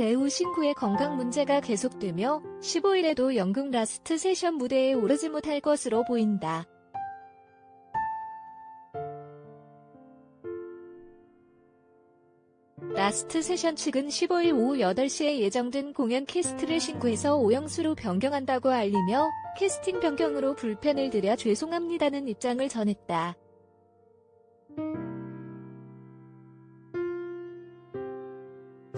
배우 신구의 건강 문제가 계속되며 15일에도 연극 라스트 세션 무대에 오르지 못할 것으로 보인다. 라스트 세션 측은 15일 오후 8시에 예정된 공연 캐스트를 신구해서 오영수로 변경한다고 알리며 캐스팅 변경으로 불편을 드려 죄송합니다는 입장을 전했다.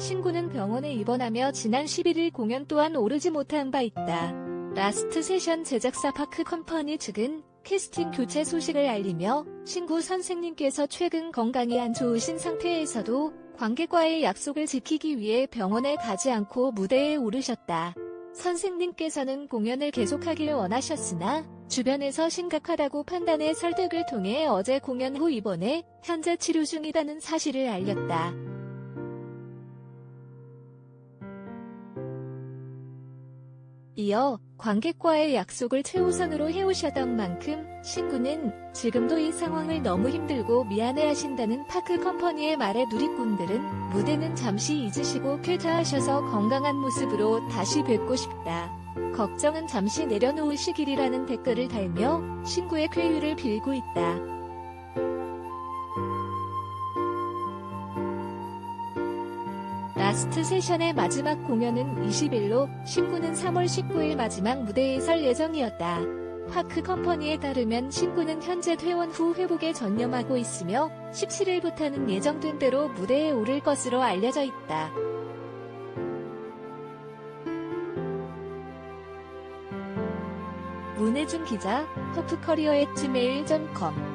신구는 병원에 입원하며 지난 11일 공연 또한 오르지 못한 바 있다. 라스트 세션 제작사 파크 컴퍼니 측은 캐스팅 교체 소식을 알리며 신구 선생님께서 최근 건강이 안 좋으신 상태에서도 관객과의 약속을 지키기 위해 병원에 가지 않고 무대에 오르셨다. 선생님께서는 공연을 계속하길 원하셨으나 주변에서 심각하다고 판단해 설득을 통해 어제 공연 후 입원해 현재 치료 중이라는 사실을 알렸다. 이어 관객과의 약속을 최우선으로 해오셨던 만큼 신구는 지금도 이 상황을 너무 힘들고 미안해하신다는 파크 컴퍼니의 말에 누리꾼들은 무대는 잠시 잊으시고 쾌차하셔서 건강한 모습으로 다시 뵙고 싶다. 걱정은 잠시 내려놓으시길이라는 댓글을 달며 신구의 쾌유를 빌고 있다. 라스트 세션의 마지막 공연은 20일로 신구는 3월 19일 마지막 무대에 설 예정이었다. 파크 컴퍼니에 따르면 신구는 현재 퇴원 후 회복에 전념하고 있으며 17일부터는 예정된 대로 무대에 오를 것으로 알려져 있다. 문혜준 기자, 허프커리어의 gmail.com